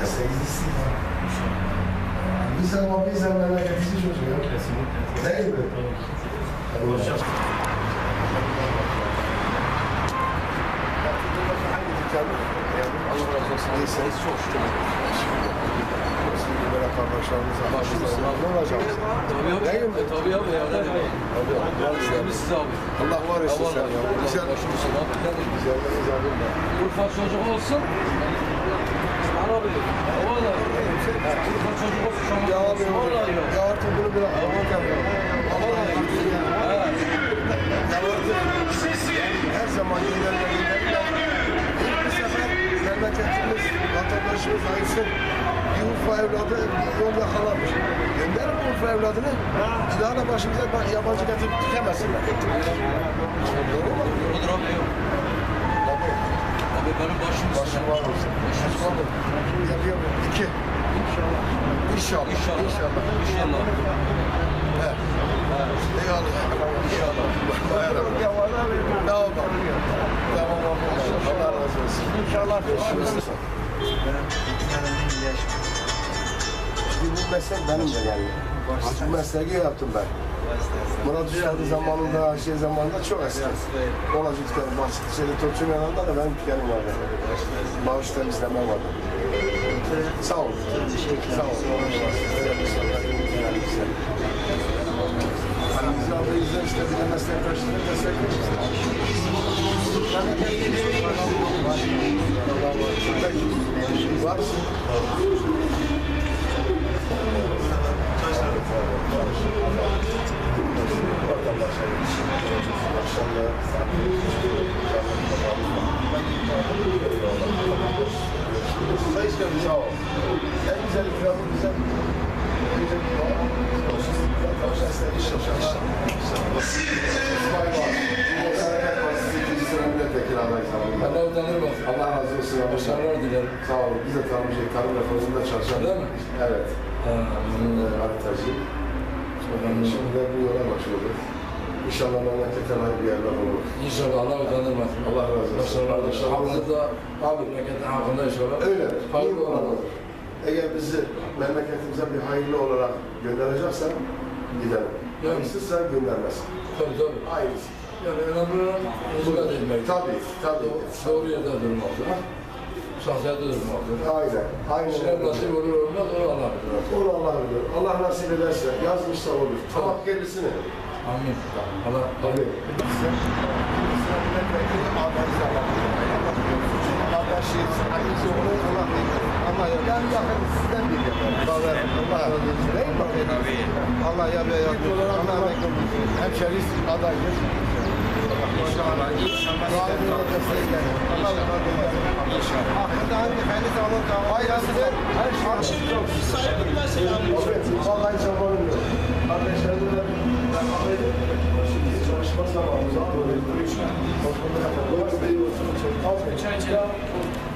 Desteklisin. Bir zaman bir zaman? Hadi bakalım. Allah razı olsun. İyisiniz çok şükür. Kardeşlerimize başımızda ne olacak? Tabii abi. Değil mi? Tabii abi ya. Ne demek? Hadi Allah istemiz size abi. Allah var Allah sen ya. Güzel, Başımızın abi. Ne demek? güzel, güzel. Urfa çocuk olsun. Abi. Valla. Urfa çocuk olsun. Ya abi. Vallahi yok. ya artık bunu bırak. Allah yapıyor. Allah yapıyor. Evet. Ya artık her zaman ilerlerinden bir sefer memleketimiz, vatandaşımız ayırsın. Bir Urfa evladı bir yol yakalamış. Gönderin Urfa evladını. Daha da başımıza yabancı getirip dikemesinler. Doğru mu? Olur abi yok. Tabii. Abi benim başım. Başım var olsun. Başım üstüne. Yapıyor mu? İki. İnşallah. İnşallah. İnşallah. İnşallah. İnşallah. He. Eyvallah. İnşallah. Ne oldu? Tamam abi. Allah razı olsun. İnşallah. Bu meslek benim de yani. Bu mesleği yaptım ben. Murat Usta'nın zamanında, şey zamanında çok eski. Olacak dükkanı, basit şeyde topçu yanında da benim dükkanım vardı. Bağış temizleme vardı. Sağ ol. Sağ ol. Hani biz aldığımızda işte bir de meslektaşlığı destekliyoruz. Peki. Var mısın? Sayın Başkanım, sağ ol. En güzel ikramı bize milletvekili adayı sağolun. Allah. Allah razı olsun. Başarılar dilerim. Sağ olun. Biz de tanımıştık. Tarım reformunda çalışan. Öyle mi? Evet. Ha, Ee, haritacı. Şimdi de bu yola. İnşallah memlekete layık bir yerler olur. İnşallah Allah utanırmaz. Allah razı olsun. Başarılar. Hakkınızda abi memleketin hakkında inşallah. Öyle. Olan olur. Eğer bizi memleketimize bir hayırlı olarak göndereceksen gidelim. Yani. Hayırsızsa göndermesin. Tabii tabii. Hayırlısı. Yani önemli olan hizmet etmek. Tabii, tabii. Doğru yerde durmaktır. Şahsiyette durmaktır. Aynen. Aynen. Şeyler nasip olur olmaz o Allah bilir. Onu Allah bilir. Allah nasip ederse yazmışsa olur. Amin. Allah Tabii. Allah ya ben yakın sizden biliyorum. Allah Allah Allah ya be ya. Allah olsun. Hemşeriz adayız. İnşallah, inşallah. İnşallah. İnşallah. Daha önce ben de tamam tamam. Ayrıca her şey var. Şimdi saygı duyma selamı. Evet, vallahi sabahım yok. Arkadaşlarımla ben haber Şimdi çalışma zamanımız var. Böyle bir üç. Hoş bulduk. Doğru bir yolculuk. Al. Geçen